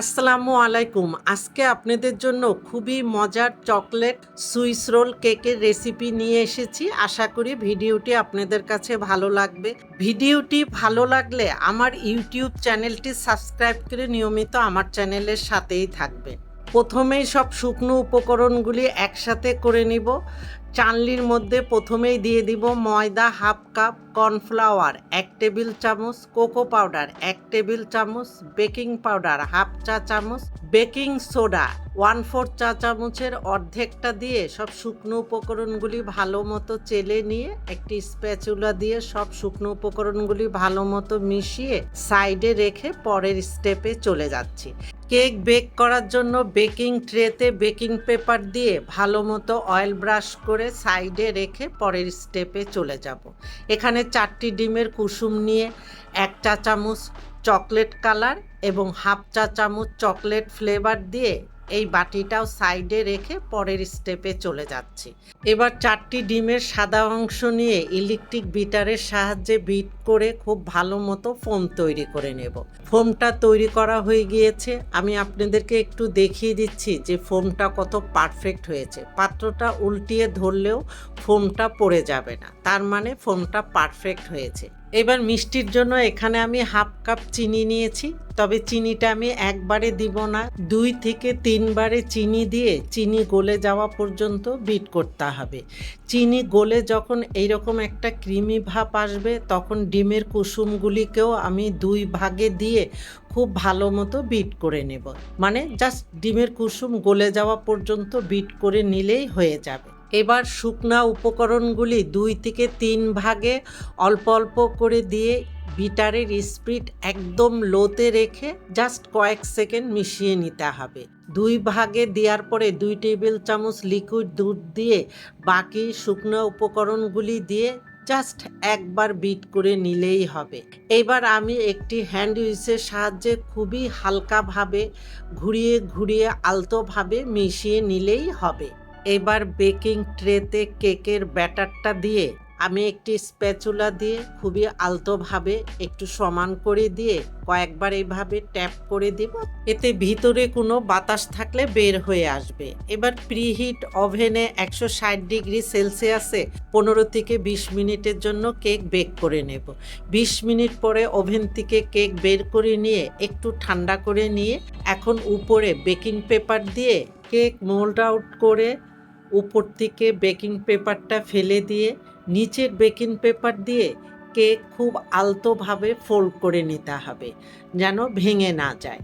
আসসালামু আলাইকুম। আজকে আপনাদের জন্য খুবই মজার চকলেট সুইস রোল কেকের রেসিপি নিয়ে এসেছি। আশা করি ভিডিওটি আপনাদের কাছে ভালো লাগবে। ভিডিওটি ভালো লাগলে আমার ইউটিউব চ্যানেলটি সাবস্ক্রাইব করে নিয়মিত আমার চ্যানেলের সাথেই থাকবে প্রথমেই সব শুকনো উপকরণগুলি একসাথে করে নিব। চানলির মধ্যে প্রথমেই দিয়ে দিব ময়দা হাফ কাপ কর্নফ্লাওয়ার, এক টেবিল চামচ কোকো পাউডার, এক টেবিল চামচ বেকিং পাউডার, হাফ চা চামচ বেকিং সোডা, ওয়ান ফোর চা চামচের অর্ধেকটা দিয়ে সব শুকনো উপকরণগুলি ভালো মতো চেলে নিয়ে, একটি স্প্যাচুলা দিয়ে সব শুকনো উপকরণগুলি ভালো মতো মিশিয়ে সাইডে রেখে পরের স্টেপে চলে যাচ্ছি। কেক বেক করার জন্য বেকিং ট্রেতে বেকিং পেপার দিয়ে ভালো মতো অয়েল ব্রাশ করে সাইডে রেখে পরের স্টেপে চলে যাব। এখানে চারটি ডিমের কুসুম নিয়ে এক চা চামচ চকলেট কালার এবং হাফ চা চামচ চকলেট ফ্লেভার দিয়ে এই বাটিটাও সাইডে রেখে পরের স্টেপে চলে যাচ্ছি। এবার চারটি ডিমের সাদা অংশ নিয়ে ইলেকট্রিক বিটারের সাহায্যে বিট করে খুব ভালো মতো ফোম তৈরি করে নেব। ফোমটা তৈরি করা হয়ে গিয়েছে। আমি আপনাদেরকে একটু দেখিয়ে দিচ্ছি যে ফোমটা কত পারফেক্ট হয়েছে। পাত্রটা উল্টিয়ে ধরলেও ফোমটা পড়ে যাবে না। তার মানে ফোমটা পারফেক্ট হয়েছে। এবার মিষ্টির জন্য এখানে আমি হাফ কাপ চিনি নিয়েছি। তবে চিনিটা আমি একবারে দিব না। দুই থেকে তিনবারে চিনি দিয়ে চিনি গলে যাওয়া পর্যন্ত বিট করতে হবে। চিনি গলে যখন এইরকম একটা ক্রিমি ভাব আসবে, তখন ডিমের কুসুমগুলিকেও আমি দুই ভাগে দিয়ে খুব ভালো মতো বিট করে নেব। মানে জাস্ট ডিমের কুসুম গলে যাওয়া পর্যন্ত বিট করে নিলেই হয়ে যাবে। এবার শুকনা উপকরণগুলি দুই থেকে তিন ভাগে অল্প অল্প করে দিয়ে বিটারের স্পিড একদম লোতে রেখে জাস্ট কয়েক সেকেন্ড মিশিয়ে নিতে হবে। দুই ভাগে দেওয়ার পরে দুই টেবিল চামচ লিকুইড দুধ দিয়ে বাকি শুকনো উপকরণগুলি দিয়ে জাস্ট একবার বিট করে নিলেই হবে। এবার আমি একটি হ্যান্ড উইচের সাহায্যে খুবই হালকাভাবে ঘুরিয়ে ঘুরিয়ে আলতোভাবে মিশিয়ে নিলেই হবে। এবার বেকিং ট্রেতে কেকের ব্যাটারটা দিয়ে আমি একটি স্প্যাচুলা দিয়ে খুবই আলতোভাবে একটু সমান করে দিয়ে কয়েকবার এইভাবে ট্যাপ করে দিব। এতে ভিতরে কোনো বাতাস থাকলে বের হয়ে আসবে। এবার প্রিহিট ওভেনে একশো ষাট ডিগ্রি সেলসিয়াসে পনেরো থেকে বিশ মিনিটের জন্য কেক বেক করে নেব। বিশ মিনিট পরে ওভেন থেকে কেক বের করে নিয়ে একটু ঠান্ডা করে নিয়ে এখন উপরে বেকিং পেপার দিয়ে কেক মোল্ড আউট করে উপর থেকে বেকিং পেপারটা ফেলে দিয়ে, নিচের বেকিং পেপার দিয়ে কেক খুব আলতোভাবে ফোল্ড করে নিতে হবে, যেন ভেঙে না যায়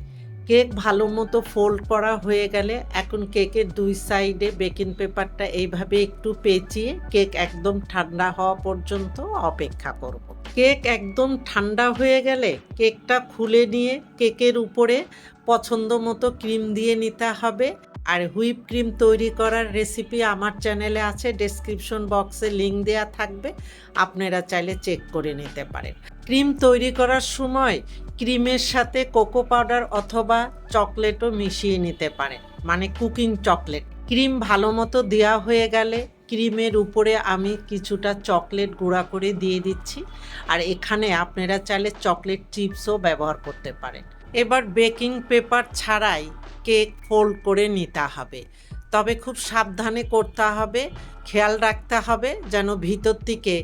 কেক ভালো মতো ফোল্ড করা হয়ে গেলে এখন কেকের দুই সাইডে বেকিং পেপারটা এইভাবে একটু পেঁচিয়ে কেক একদম ঠান্ডা হওয়া পর্যন্ত অপেক্ষা করব। কেক একদম ঠান্ডা হয়ে গেলে কেকটা খুলে নিয়ে কেকের উপরে পছন্দ মতো ক্রিম দিয়ে নিতে হবে আর হুইপ ক্রিম তৈরি করার রেসিপি আমার চ্যানেলে আছে ডেসক্রিপশন বক্সে লিঙ্ক দেওয়া থাকবে, আপনারা চাইলে চেক করে নিতে পারেন। ক্রিম তৈরি করার সময় ক্রিমের সাথে কোকো পাউডার অথবা চকলেটও মিশিয়ে নিতে পারেন মানে কুকিং চকলেট ক্রিম ভালো মতো দেওয়া হয়ে গেলে ক্রিমের উপরে আমি কিছুটা চকলেট গুঁড়া করে দিয়ে দিচ্ছি, আর এখানে আপনারা চাইলে চকলেট চিপসও ব্যবহার করতে পারেন। এবার বেকিং পেপার ছাড়াই কেক ফোল্ড করে নিতে হবে। তবে খুব সাবধানে করতে হবে, খেয়াল রাখতে হবে যেন ভিতর থেকে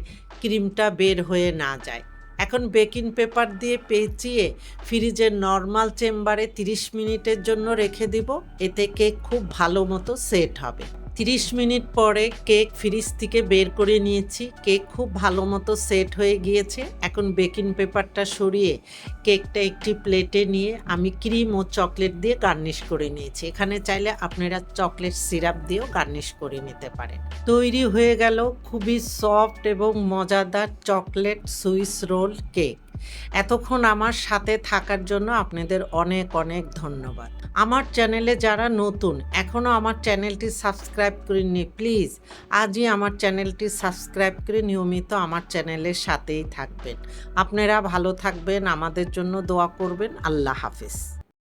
ক্রিমটা বের হয়ে না যায়। এখন বেকিং পেপার দিয়ে পেঁচিয়ে ফ্রিজের নর্মাল চেম্বারে 30 মিনিটের জন্য রেখে দিব, এতে কেক খুব ভালো মতো সেট হবে। 30 মিনিট পরে কেক ফ্রিজ থেকে বের করে নিয়েছি। কেক খুব ভালো মতো সেট হয়ে গিয়েছে। এখন বেকিং পেপারটা সরিয়ে কেকটা একটি প্লেটে নিয়ে আমি ক্রিম ও চকলেট দিয়ে গার্নিশ করে নিয়েছি। এখানে চাইলে আপনারা চকলেট সিরাপ দিয়েও গার্নিশ করে নিতে পারেন। তৈরি হয়ে গেল খুবই সফট এবং মজাদার চকলেট সুইস রোল কেক। এতক্ষণ আমার সাথে থাকার জন্য আপনাদের অনেক অনেক ধন্যবাদ। আমার চ্যানেলে যারা নতুন এখনও আমার চ্যানেলটি সাবস্ক্রাইব করেননি প্লিজ আজই আমার চ্যানেলটি সাবস্ক্রাইব করে নিয়মিত আমার চ্যানেলের সাথেই থাকবেন। আপনারা ভালো থাকবেন, আমাদের জন্য দোয়া করবেন। আল্লাহ হাফিজ।